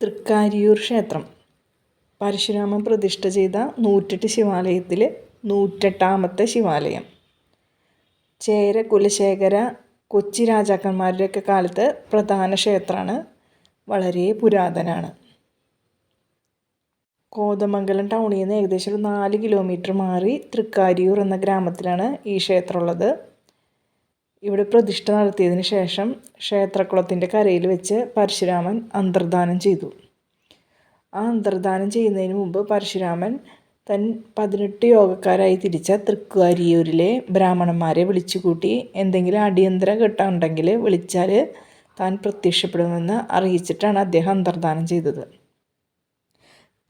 തൃക്കാരിയൂർ ക്ഷേത്രം. പരശുരാമൻ പ്രതിഷ്ഠ ചെയ്ത നൂറ്റെട്ട് ശിവാലയത്തിൽ നൂറ്റെട്ടാമത്തെ ശിവാലയം. ചേര കുലശേഖര കൊച്ചി രാജാക്കന്മാരുടെയൊക്കെ കാലത്ത് പ്രധാന ക്ഷേത്രമാണ്. വളരെ പുരാതനമാണ് കോതമംഗലം ടൗണിൽ നിന്ന് ഏകദേശം ഒരു നാല് കിലോമീറ്റർ മാറി തൃക്കാരിയൂർ എന്ന ഗ്രാമത്തിലാണ് ഈ ക്ഷേത്രം ഉള്ളത് ഇവിടെ പ്രതിഷ്ഠ നടത്തിയതിനു ശേഷം ക്ഷേത്രക്കുളത്തിന്റെ കരയിൽ വെച്ച് പരശുരാമൻ അന്തർദാനം ചെയ്തു. ആ അന്തർദാനം ചെയ്യുന്നതിന് മുമ്പ് പരശുരാമൻ തൻ പതിനെട്ട് യോഗക്കാരായി തിരിച്ച തൃക്കാരിയൂരിലെ ബ്രാഹ്മണന്മാരെ വിളിച്ചുകൂട്ടി എന്തെങ്കിലും അടിയന്തര ഘട്ടമുണ്ടെങ്കിൽ വിളിച്ചാൽ താൻ പ്രത്യക്ഷപ്പെടുമെന്ന് അറിയിച്ചിട്ടാണ് അദ്ദേഹം അന്തർദാനം ചെയ്തത്.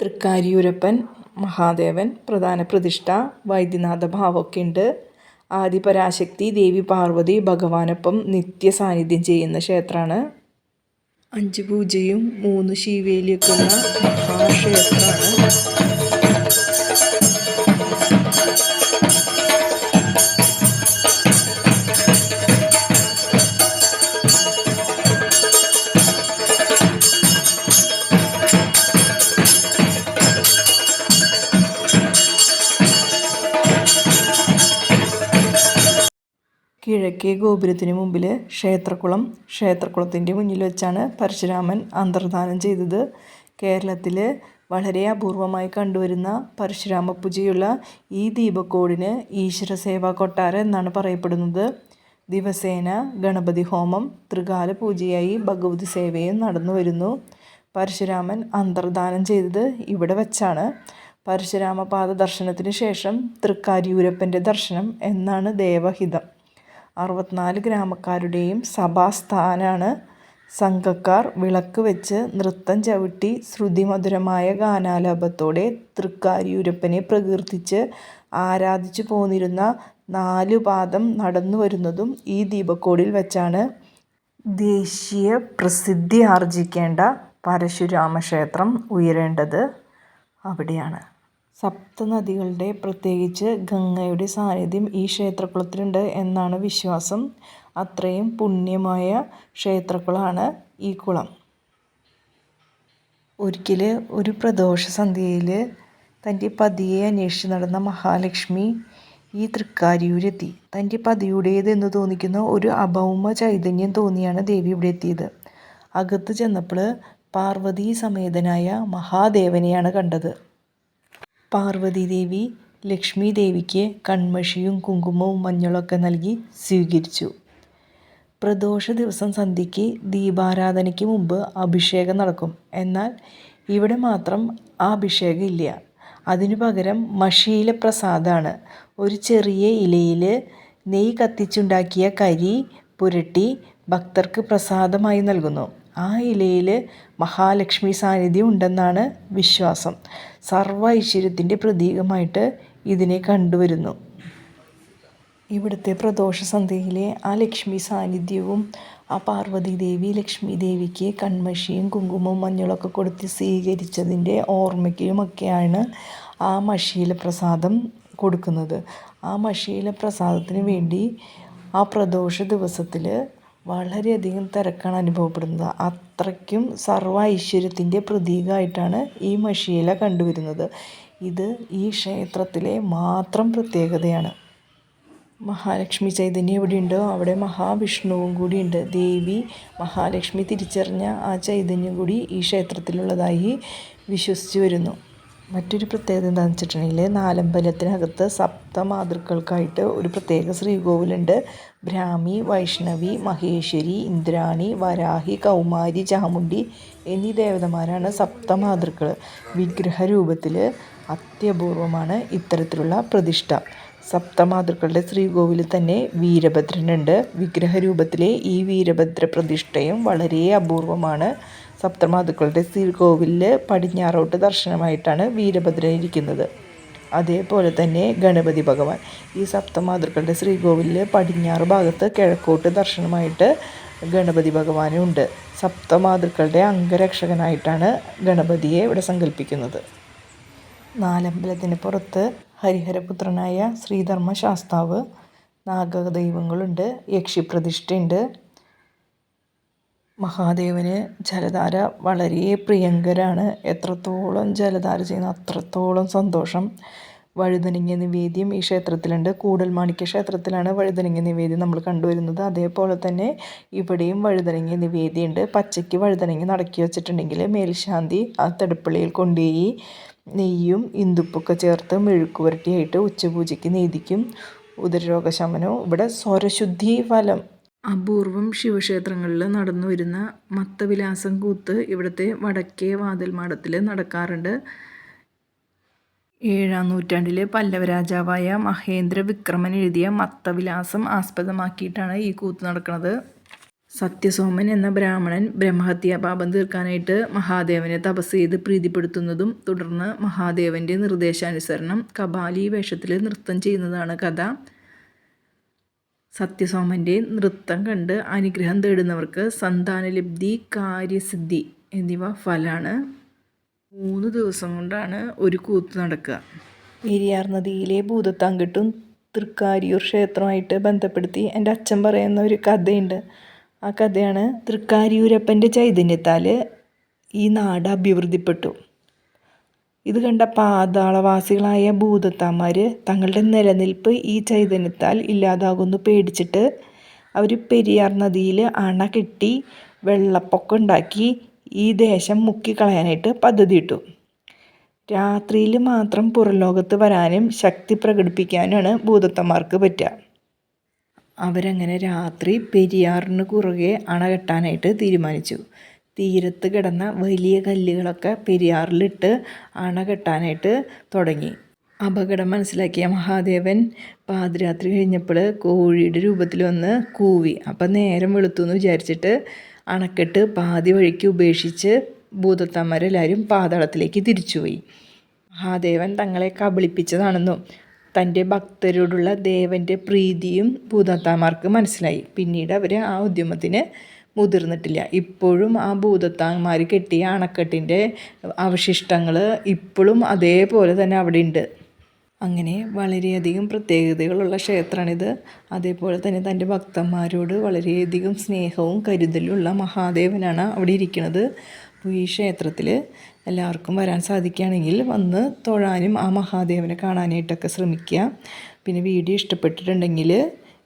തൃക്കാരിയൂരപ്പൻ മഹാദേവൻ പ്രധാന പ്രതിഷ്ഠ വൈദ്യനാഥ ഭാവമൊക്കെ ഉണ്ട്. ആദിപരാശക്തി ദേവി പാർവതി ഭഗവാനൊപ്പം നിത്യസാന്നിധ്യം ചെയ്യുന്ന ക്ഷേത്രമാണ്. അഞ്ച് പൂജയും മൂന്ന് ശിവേലിയൊക്കെ ഉള്ള മഹാക്ഷേത്രമാണ് കിഴക്കേ ഗോപുരത്തിന് മുമ്പിൽ ക്ഷേത്രക്കുളം ക്ഷേത്രക്കുളത്തിന്റെ മുന്നിൽ വെച്ചാണ് പരശുരാമൻ അന്തർദാനം ചെയ്തത്. കേരളത്തിൽ വളരെ അപൂർവമായി കണ്ടുവരുന്ന പരശുരാമ പൂജയുള്ള ഈ ദീപക്കോടിന് ഈശ്വര സേവാ കൊട്ടാരം എന്നാണ് പറയപ്പെടുന്നത്. ദിവസേന ഗണപതി ഹോമം ത്രികാല പൂജയായി ഭഗവതി സേവയും നടന്നു വരുന്നു. പരശുരാമൻ അന്തർദാനം ചെയ്തത് ഇവിടെ വച്ചാണ്. പരശുരാമപാദ ദർശനത്തിന് ശേഷം തൃക്കാരിയൂരപ്പന്റെ ദർശനം എന്നാണ് ദേവഹിതം. അറുപത്തിനാല് ഗ്രാമക്കാരുടെയും സഭാസ്ഥാനാണ്. സംഘക്കാർ വിളക്ക് വെച്ച് നൃത്തം ചവിട്ടി ശ്രുതിമധുരമായ ഗാനാലാപത്തോടെ തൃക്കാരിയൂരപ്പനെ പ്രകീർത്തിച്ച് ആരാധിച്ചു പോന്നിരുന്ന നാലു പാദം നടന്നു വരുന്നതും ഈ ദീപക്കോടിൽ വെച്ചാണ്. ദേശീയ പ്രസിദ്ധി ആർജിക്കേണ്ട പരശുരാമ ക്ഷേത്രം ഉയരേണ്ടത് അവിടെയാണ്. സപ്തനദികളുടെ പ്രത്യേകിച്ച് ഗംഗയുടെ സാന്നിധ്യം ഈ ക്ഷേത്രക്കുളത്തിലുണ്ട് എന്നാണ് വിശ്വാസം. അത്രയും പുണ്യമായ ക്ഷേത്രക്കുളമാണ് ഈ കുളം. ഒരിക്കൽ ഒരു പ്രദോഷ സന്ധ്യയിൽ തന്റെ പതിയെ അന്വേഷിച്ച് നടന്ന മഹാലക്ഷ്മി ഈ തൃക്കാരിയൂരെത്തി. തന്റെ പതിയുടേതെന്ന് തോന്നിക്കുന്ന ഒരു അഭൗമ ചൈതന്യം തോന്നിയാണ് ദേവി ഇവിടെ എത്തിയത്. അകത്ത് ചെന്നപ്പോൾ പാർവതീ സമേതനായ മഹാദേവനെയാണ് കണ്ടത്. പാർവതീദേവി ലക്ഷ്മി ദേവിക്ക് കൺമഷിയും കുങ്കുമവും മഞ്ഞളൊക്കെ നൽകി സ്വീകരിച്ചു. പ്രദോഷ ദിവസം സന്ധ്യയ്ക്ക് ദീപാരാധനയ്ക്ക് മുമ്പ് അഭിഷേകം നടക്കും. എന്നാൽ ഇവിടെ മാത്രം ആ അഭിഷേകം ഇല്ല. അതിനു പകരം മഷിയിലെ പ്രസാദമാണ് ഒരു ചെറിയ ഇലയിൽ നെയ്യ് കത്തിച്ചുണ്ടാക്കിയ കരി പുരട്ടി ഭക്തർക്ക് പ്രസാദമായി നൽകുന്നു. ആ ഇലയിൽ മഹാലക്ഷ്മി സാന്നിധ്യം ഉണ്ടെന്നാണ് വിശ്വാസം. സർവ ഐശ്വര്യത്തിന്റെ പ്രതീകമായിട്ട് ഇതിനെ കണ്ടുവരുന്നു. ഇവിടുത്തെ പ്രദോഷ സന്ധ്യയിലെ ആ ലക്ഷ്മി സാന്നിധ്യവും ആ പാർവതി ദേവി ലക്ഷ്മി ദേവിക്ക് കൺമഷിയും കുങ്കുമവും മഞ്ഞളൊക്കെ കൊടുത്ത് സ്വീകരിച്ചതിന്റെ ഓർമ്മയ്ക്കുമൊക്കെയാണ് ആ മഷിയില പ്രസാദം കൊടുക്കുന്നത്. ആ മഷിയില പ്രസാദത്തിന് വേണ്ടി ആ പ്രദോഷ ദിവസത്തിൽ വളരെയധികം തിരക്കാണ് അനുഭവപ്പെടുന്നത്. അത്രയ്ക്കും സർവ ഐശ്വര്യത്തിന്റെ പ്രതീകമായിട്ടാണ് ഈ മഷിയില കണ്ടുവരുന്നത്. ഇത് ഈ ക്ഷേത്രത്തിലെ മാത്രം പ്രത്യേകതയാണ്. മഹാലക്ഷ്മി ചൈതന്യം എവിടെയുണ്ടോ അവിടെ മഹാവിഷ്ണുവും കൂടിയുണ്ട്. ദേവി മഹാലക്ഷ്മി തിരിച്ചറിഞ്ഞ ആ ചൈതന്യം കൂടി ഈ ക്ഷേത്രത്തിലുള്ളതായി വിശ്വസിച്ചു വരുന്നു. മറ്റൊരു പ്രത്യേകത എന്താണെന്ന് വെച്ചിട്ടുണ്ടെങ്കിൽ നാലമ്പലത്തിനകത്ത് സപ്തമാതൃക്കൾക്കായിട്ട് ഒരു പ്രത്യേക ശ്രീകോവിലുണ്ട്. ബ്രാഹ്മി വൈഷ്ണവി മഹേശ്വരി ഇന്ദ്രാണി വരാഹി കൗമാരി ചാമുണ്ടി എന്നീ ദേവതമാരാണ് സപ്തമാതൃക്കൾ വിഗ്രഹ രൂപത്തിൽ അത്യപൂർവമാണ് ഇത്തരത്തിലുള്ള പ്രതിഷ്ഠ. സപ്തമാതൃക്കളുടെ ശ്രീകോവിലിൽ തന്നെ വീരഭദ്രനുണ്ട്. വിഗ്രഹ രൂപത്തിലെ ഈ വീരഭദ്ര പ്രതിഷ്ഠയും വളരെ അപൂർവമാണ്. സപ്തമാതൃക്കളുടെ ശ്രീകോവിലിൽ പടിഞ്ഞാറോട്ട് ദർശനമായിട്ടാണ് വീരഭദ്രൻ ഇരിക്കുന്നത്. അതേപോലെ തന്നെ ഗണപതി ഭഗവാൻ. ഈ സപ്തമാതൃക്കളുടെ ശ്രീകോവിലിൽ പടിഞ്ഞാറ് ഭാഗത്ത് കിഴക്കോട്ട് ദർശനമായിട്ട് ഗണപതി ഭഗവാനും ഉണ്ട്. സപ്തമാതൃക്കളുടെ അംഗരക്ഷകനായിട്ടാണ് ഗണപതിയെ ഇവിടെ സങ്കല്പിക്കുന്നത്. നാലമ്പലത്തിന് പുറത്ത് ഹരിഹരപുത്രനായ ശ്രീധർമ്മ ശാസ്താവ് നാഗദൈവങ്ങളുണ്ട് യക്ഷിപ്രതിഷ്ഠയുണ്ട് മഹാദേവന് ജലധാര വളരെ പ്രിയങ്കരാണ്. എത്രത്തോളം ജലധാര ചെയ്യുന്ന അത്രത്തോളം സന്തോഷം. വഴുതനങ്ങ നിവേദ്യം ഈ ക്ഷേത്രത്തിലുണ്ട്. കൂടൽമാണിക്യ ക്ഷേത്രത്തിലാണ് വഴുതനങ്ങ നിവേദ്യം നമ്മൾ കണ്ടുവരുന്നത്. അതേപോലെ തന്നെ ഇവിടെയും വഴുതനങ്ങ നിവേദ്യമുണ്ട്. പച്ചയ്ക്ക് വഴുതനങ്ങ നടക്കി വെച്ചിട്ടുണ്ടെങ്കിൽ മേൽശാന്തി ആ തടുപ്പള്ളിയിൽ കൊണ്ടുപോയി നെയ്യും ഇന്ദുപ്പൊക്കെ ചേർത്ത് മെഴുക്ക് പുരട്ടിയായിട്ട് ഉച്ചപൂജയ്ക്ക് നീതിക്കും ഉദരരോഗശമനവും. ഇവിടെ സ്വരശുദ്ധി ഫലം അപൂർവം ശിവക്ഷേത്രങ്ങളിൽ നടന്നു വരുന്ന മത്തവിലാസം കൂത്ത് ഇവിടുത്തെ വടക്കേ വാതിൽ മാടത്തിൽ നടക്കാറുണ്ട്. ഏഴാം നൂറ്റാണ്ടിലെ പല്ലവ രാജാവായ മഹേന്ദ്ര വിക്രമൻ എഴുതിയ മത്തവിലാസം ആസ്പദമാക്കിയിട്ടാണ് ഈ കൂത്ത് നടക്കുന്നത്. സത്യസോമൻ എന്ന ബ്രാഹ്മണൻ ബ്രഹ്മഹത്യാപാപം തീർക്കാനായിട്ട് മഹാദേവനെ തപസ് ചെയ്ത് പ്രീതിപ്പെടുത്തുന്നതും തുടർന്ന് മഹാദേവന്റെ നിർദ്ദേശാനുസരണം കപാലി വേഷത്തിൽ നൃത്തം ചെയ്യുന്നതാണ് കഥ. സത്യസോമന്റെ നൃത്തം കണ്ട് അനുഗ്രഹം തേടുന്നവർക്ക് സന്താനലബ്ധി കാര്യസിദ്ധി എന്നിവ ഫലമാണ് മൂന്ന് ദിവസം കൊണ്ടാണ് ഒരു കൂത്ത് നടക്കുക. പെരിയാർ നദിയിലെ ഭൂതത്താങ്കിട്ടും തൃക്കാരിയൂർ ക്ഷേത്രമായിട്ട് ബന്ധപ്പെടുത്തി എന്റെ അച്ഛൻ പറയുന്ന ഒരു കഥയുണ്ട്. ആ കഥയാണ് തൃക്കാരിയൂരപ്പന്റെ ചൈതന്യത്താൽ ഈ നാട് അഭിവൃദ്ധിപ്പെട്ടു. ഇത് കണ്ട പാതാളവാസികളായ ഭൂതത്താന്മാർ തങ്ങളുടെ നിലനിൽപ്പ് ഈ ചൈതന്യത്താൽ ഇല്ലാതാകുന്നു പേടിച്ചിട്ട് അവർ പെരിയാർ നദിയിൽ അണ കെട്ടി വെള്ളപ്പൊക്കം ഉണ്ടാക്കി ഈ ദേശം മുക്കിക്കളയാനായിട്ട് പദ്ധതിയിട്ടു. രാത്രിയിൽ മാത്രം പുറംലോകത്ത് വരാനും ശക്തി പ്രകടിപ്പിക്കാനുമാണ് ഭൂതത്തന്മാർക്ക് പറ്റുക. അവരങ്ങനെ രാത്രി പെരിയാറിന് കുറുകെ അണ കെട്ടാനായിട്ട് തീരുമാനിച്ചു. തീരത്ത് കിടന്ന വലിയ കല്ലുകളൊക്കെ പെരിയാറിലിട്ട് അണ കെട്ടാനായിട്ട് തുടങ്ങി. അപകടം മനസ്സിലാക്കിയ മഹാദേവൻ പാതിരാത്രി കഴിഞ്ഞപ്പോൾ കോഴിയുടെ രൂപത്തിൽ വന്ന് കൂവി. അപ്പം നേരം വെളുത്തു എന്ന് വിചാരിച്ചിട്ട് അണക്കെട്ട് പാതി വഴിക്ക് ഉപേക്ഷിച്ച് ഭൂതത്താന്മാരെല്ലാവരും പാതാളത്തിലേക്ക് തിരിച്ചുപോയി മഹാദേവൻ തങ്ങളെ കബളിപ്പിച്ചതാണെന്നും തന്റെ ഭക്തരോടുള്ള ദേവന്റെ പ്രീതിയും ഭൂതത്താന്മാർക്ക് മനസ്സിലായി. പിന്നീട് അവർ ആ ഉദ്യമത്തിന് മുതിർന്നിട്ടില്ല. ഇപ്പോഴും ആ ഭൂതത്താന്മാർ കെട്ടിയ അണക്കെട്ടിന്റെ അവശിഷ്ടങ്ങൾ ഇപ്പോഴും അതേപോലെ തന്നെ അവിടെ ഉണ്ട് അങ്ങനെ വളരെയധികം പ്രത്യേകതകളുള്ള ക്ഷേത്രമാണിത് അതേപോലെ തന്നെ തന്റെ ഭക്തന്മാരോട് വളരെയധികം സ്നേഹവും കരുതലുമുള്ള മഹാദേവനാണ് അവിടെ ഇരിക്കുന്നത്. അപ്പോൾ ഈ ക്ഷേത്രത്തിൽ എല്ലാവർക്കും വരാൻ സാധിക്കുകയാണെങ്കിൽ വന്ന് തൊഴാനും ആ മഹാദേവനെ കാണാനായിട്ടൊക്കെ ശ്രമിക്കുക. പിന്നെ വീഡിയോ ഇഷ്ടപ്പെട്ടിട്ടുണ്ടെങ്കിൽ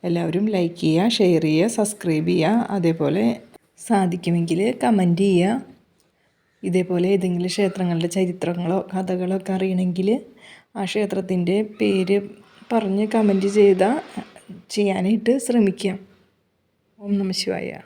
എല്ലാവരും ലൈക്ക് ചെയ്യുക ഷെയർ ചെയ്യുക സബ്സ്ക്രൈബ് ചെയ്യുക അതേപോലെ സാധിക്കുമെങ്കിൽ കമന്റ് ചെയ്യുക. ഇതേപോലെ ഏതെങ്കിലും ക്ഷേത്രങ്ങളുടെ ചരിത്രങ്ങളോ കഥകളോ ഒക്കെ അറിയണമെങ്കിൽ ആ ക്ഷേത്രത്തിന്റെ പേര് പറഞ്ഞ് കമന്റ് ചെയ്താൽ ചെയ്യാനായിട്ട് ശ്രമിക്കാം. ഓം നമ ശിവായ.